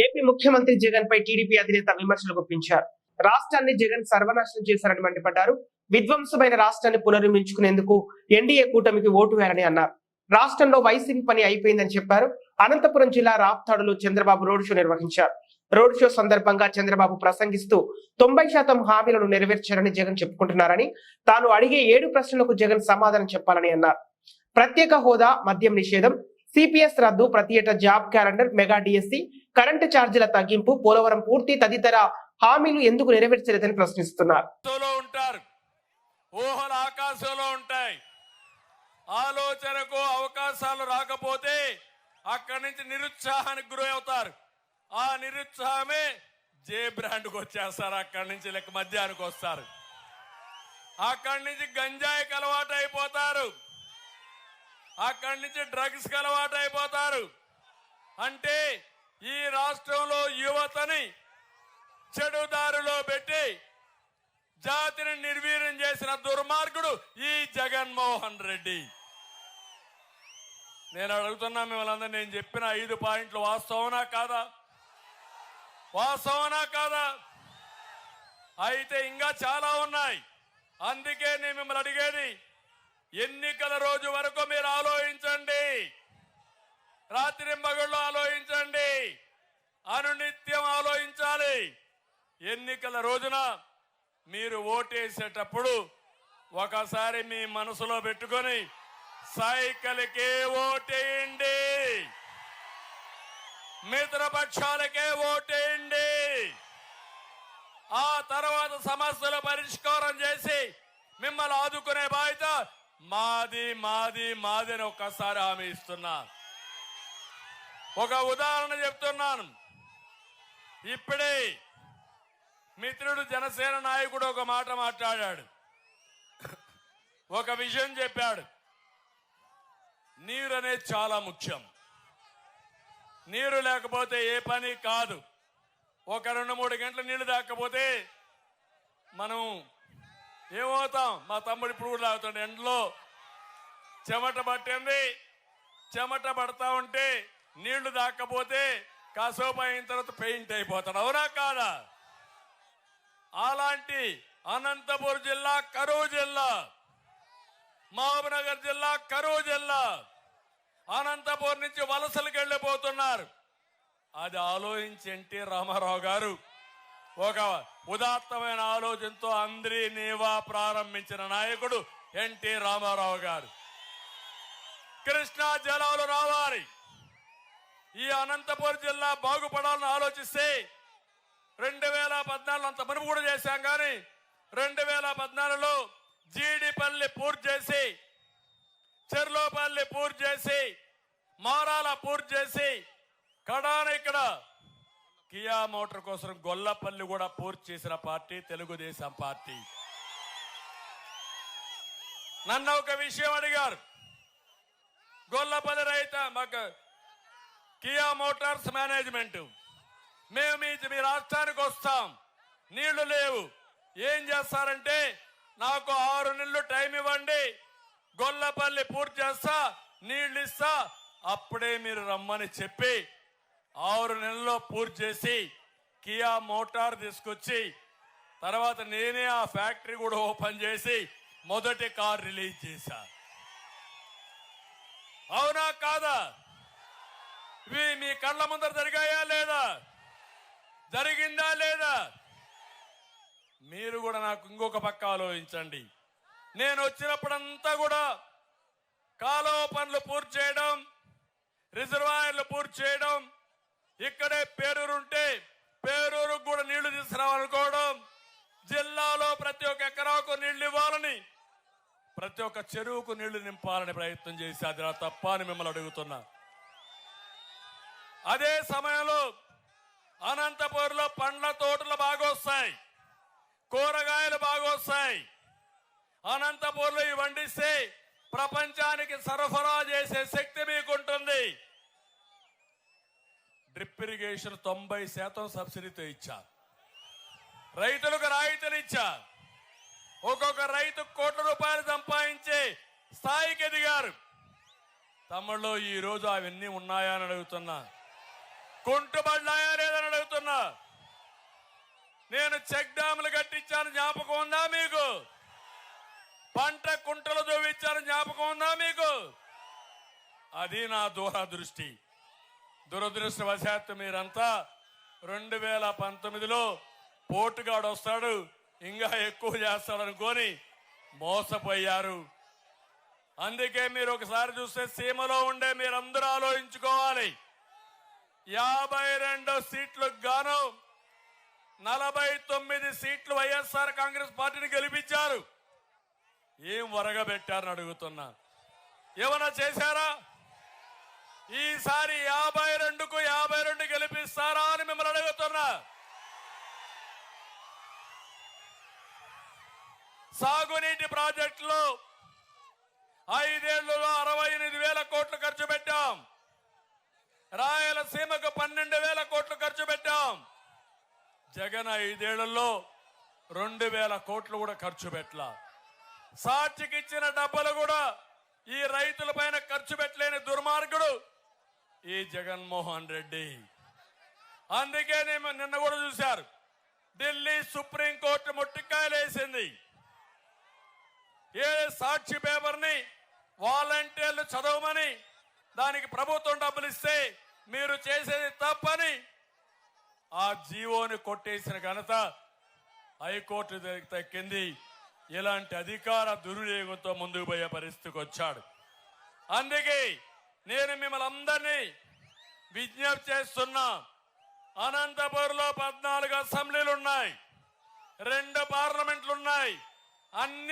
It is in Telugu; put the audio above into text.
ఏపీ ముఖ్యమంత్రి జగన్ పై టీడీపీ అధినేత విమర్శలు గుప్పించారు. రాష్ట్రాన్ని జగన్ సర్వనాశనం చేశారని మండిపడ్డారు. విధ్వంసమైన రాష్ట్రాన్ని పునర్మించుకునేందుకు ఎన్డీఏ కూటమికి ఓటు వేయాలని అన్నారు. రాష్ట్రంలో వైసీపీ పని అయిపోయిందని చెప్పారు. అనంతపురం జిల్లా రాప్తాడులో చంద్రబాబు రోడ్ షో నిర్వహించారు. రోడ్ షో సందర్భంగా చంద్రబాబు ప్రసంగిస్తూ తొంభై శాతం హామీలను నెరవేర్చారని జగన్ చెప్పుకుంటున్నారని తాను అడిగే ఏడు ప్రశ్నలకు జగన్ సమాధానం చెప్పాలని అన్నారు. ప్రత్యేక హోదా మద్యం నిషేధం సిపిఎస్ రద్దు ప్రతి ఏటా job calendar mega DSC current ఛార్జీల తగ్గింపు పోలవరం పూర్తి తదితర హామీలు ఎందుకు నెరవేర్చలేదని ప్రశ్నిస్తున్నారు. ఉంటారు. ఊహలు ఆకాశంలో ఉంటాయి. ఆలోచనకు అవకాశాలు రాకపోతే అక్కడి నుంచి నిరుత్సాహానికి గురి అవుతారు. ఆ నిరుత్సాహమే జే బ్రాండ్కి వచ్చేస్తారు. అక్కడి నుంచి లెక్క మధ్యానికి వస్తారు. అక్కడి నుంచి గంజాయికి అలవాటు అయిపోతారు. అక్కడి నుంచి డ్రగ్స్కి అలవాటు అయిపోతారు. అంటే ఈ రాష్ట్రంలో యువతని చెడుదారిలో పెట్టి జాతిని నిర్వీర్యం చేసిన దుర్మార్గుడు ఈ జగన్మోహన్ రెడ్డి. నేను అడుగుతున్నా మిమ్మల్ని అందరూ నేను చెప్పిన ఐదు పాయింట్లు వాస్తవనా కాదా? వాస్తవనా కాదా? అయితే ఇంకా చాలా ఉన్నాయి. అందుకే నేను మిమ్మల్ని అడిగేది ఎన్నికల రోజు వరకు మీరు ఆలోచించండి. రాత్రి మగుళ్ళు ఆలోచించండి. అనునిత్యం ఆలోచించాలి. ఎన్నికల రోజున మీరు ఓటేసేటప్పుడు ఒకసారి మీ మనసులో పెట్టుకొని సైకిల్కే ఓటేయండి. మిత్రపక్షాలకే ఓటేయండి. ఆ తర్వాత సమస్యలు పరిష్కారం చేసి మిమ్మల్ని ఆదుకునే బాధ్యత మాది మాది మాది అని ఒక్కసారి హామీ ఇస్తున్నా. ఒక ఉదాహరణ చెప్తున్నాను. ఇప్పుడే మిత్రుడు జనసేన నాయకుడు ఒక మాట మాట్లాడాడు. ఒక విషయం చెప్పాడు. నీరు అనేది చాలా ముఖ్యం. నీరు లేకపోతే ఏ పని కాదు. ఒక రెండు మూడు గంటల నీళ్ళు తాకపోతే మనం ఏమవుతాం? మా తమ్ముడు ఇప్పుడు కూడా తాగుతాడు. ఎండలో చెమట పట్టింది. చెమట పడతా ఉంటే నీళ్ళు దాక్కపోతే కాసేపు అయిన తర్వాత పెయింట్ అయిపోతాడు. అవునా కాదా? అలాంటి అనంతపురం జిల్లా కరువు జిల్లా మహబూబ్నగర్ జిల్లా కరువు జిల్లా అనంతపురం నుంచి వలసలకు వెళ్ళిపోతున్నారు. అది ఆలోచించి ఎన్టీ రామారావు గారు ఒక ఉదాత్తమైన ఆలోచనతో అందరి నీవా ప్రారంభించిన నాయకుడు ఎన్టీ రామారావు గారు. కృష్ణా జలాలు రావాలి. ఈ అనంతపురం జిల్లా బాగుపడాలని ఆలోచిస్తే రెండు వేల పద్నాలుగు అంత మునుపు కూడా చేశాం కానీ రెండు వేల పద్నాలుగులో జీడిపల్లి పూర్తి చేసి చెర్లోపల్లి పూర్తి చేసి మారాల పూర్తి చేసి కడాన ఇక్కడ కియా మోటార్ కోసం గొల్లపల్లి కూడా పూర్తి చేసిన పార్టీ తెలుగుదేశం పార్టీ. నన్ను ఒక విషయం అడిగారు. గొల్లపల్లి రైత మాకు కియా మోటార్స్ మేనేజ్మెంట్. మేము మీ మీ రాష్ట్రానికి వస్తాం. నీళ్ళు లేవు. ఏం చేస్తారంటే నాకు ఆరు నెలలు టైం ఇవ్వండి. గొల్లపల్లి పూర్తి చేస్తా నీళ్ళు ఇస్తా. అప్పుడే మీరు రమ్మని చెప్పి ఆరు నెలల్లో పూర్తి చేసి కియా మోటార్ తీసుకొచ్చి తర్వాత నేనే ఆ ఫ్యాక్టరీ కూడా ఓపెన్ చేసి మొదటి కార్ రిలీజ్ చేశా. అవునా కాదా? ఇవి మీ కళ్ళ ముందర జరిగాయా లేదా? జరిగిందా లేదా? మీరు కూడా నాకు ఇంకొక పక్క ఆలోచించండి. నేను వచ్చినప్పుడంతా కూడా కాలువ పనులు పూర్తి చేయడం రిజర్వాయర్లు పూర్తి చేయడం ఇక్కడే పేరూరు ఉంటే పేరూరు కూడా నీళ్ళు తీసుకురావాలనుకోవడం జిల్లాలో ప్రతి ఒక్క ఎకరాకు నీళ్ళు ఇవ్వాలని ప్రతి ఒక్క చెరువుకు నీళ్ళు నింపాలని ప్రయత్నం చేసి అది నా తప్ప అని మిమ్మల్ని అడుగుతున్నా. అదే సమయంలో అనంతపూర్లో పండ్ల తోటలు బాగా వస్తాయి కూరగాయలు బాగా వస్తాయి అనంతపూర్లో ఇవి వండిస్తే ప్రపంచానికి సరఫరా చేసే శక్తి మీకుంటుంది. డ్రిప్ ఇరిగేషన్ తొంభై శాతం సబ్సిడీతో ఇచ్చా. రైతులకు రాయితీలు ఇచ్చారు ఒక్కొక్క రైతు కోట్ల రూపాయలు సంపాదించే స్థాయికి ఎదిగారు. తమ్ముళ్ళు ఈ రోజు అవన్నీ ఉన్నాయా అని అడుగుతున్నా. కుంటుబడ్డాయా లేదని అడుగుతున్నా. నేను చెక్ డ్యాములు కట్టించాను జ్ఞాపకం ఉందా మీకు? పంట కుంటలు దోవిచ్చాను జ్ఞాపకం ఉందా మీకు? అది నా దూరదృష్టి. దురదృష్టవశాత్తు మీరంతా రెండు వేల పంతొమ్మిదిలో పోటుగాడు వస్తాడు ఇంకా ఎక్కువ చేస్తాడు అనుకొని మోసపోయారు. అందుకే మీరు ఒకసారి చూస్తే సీమలో ఉండే మీరందరూ ఆలోచించుకోవాలి. యాభై రెండు సీట్లకు గాను నలభై తొమ్మిది సీట్లు వైఎస్ఆర్ కాంగ్రెస్ పార్టీని గెలిపించారు. ఏం వరగబెట్టారని అడుగుతున్నా. ఏమన్నా చేశారా? ఈసారి యాభై రెండుకు యాభై రెండు గెలిపిస్తారా అని మిమ్మల్ని అడుగుతున్నా. సాగునీటి ప్రాజెక్టులో ఐదేళ్ళలో అరవై ఎనిమిది వేల కోట్లు ఖర్చు పెట్టాం. రాయలసీమకు పన్నెండు వేల కోట్లు ఖర్చు పెట్టాం. జగన్ ఐదేళ్ళలో రెండు వేల కోట్లు కూడా ఖర్చు పెట్టలా. సాక్షికి ఇచ్చిన డబ్బులు కూడా ఈ రైతుల పైన ఖర్చు పెట్టలేని దుర్మార్గుడు ఈ జగన్మోహన్ రెడ్డి. అందుకే నేను నిన్న కూడా చూశారు. ఢిల్లీ సుప్రీంకోర్టు ముట్టికాయలు వేసింది. ఏ సాక్షి పేపర్ని వాలంటీర్లు చదవమని దానికి ప్రభుత్వం డబ్బులు ఇస్తే మీరు చేసేది తప్పని ఆ జీవోని కొట్టేసిన ఘనత హైకోర్టు తక్కింది. ఇలాంటి అధికార దుర్వినియోగంతో ముందుకు పోయే పరిస్థితికి వచ్చాడు. అందుకే నేను మిమ్మల్ని అందరినీ విజ్ఞప్తి చేస్తున్నా. అనంతపురంలో పద్నాలుగు అసెంబ్లీలు ఉన్నాయి. రెండు పార్లమెంట్లు ఉన్నాయి. అన్ని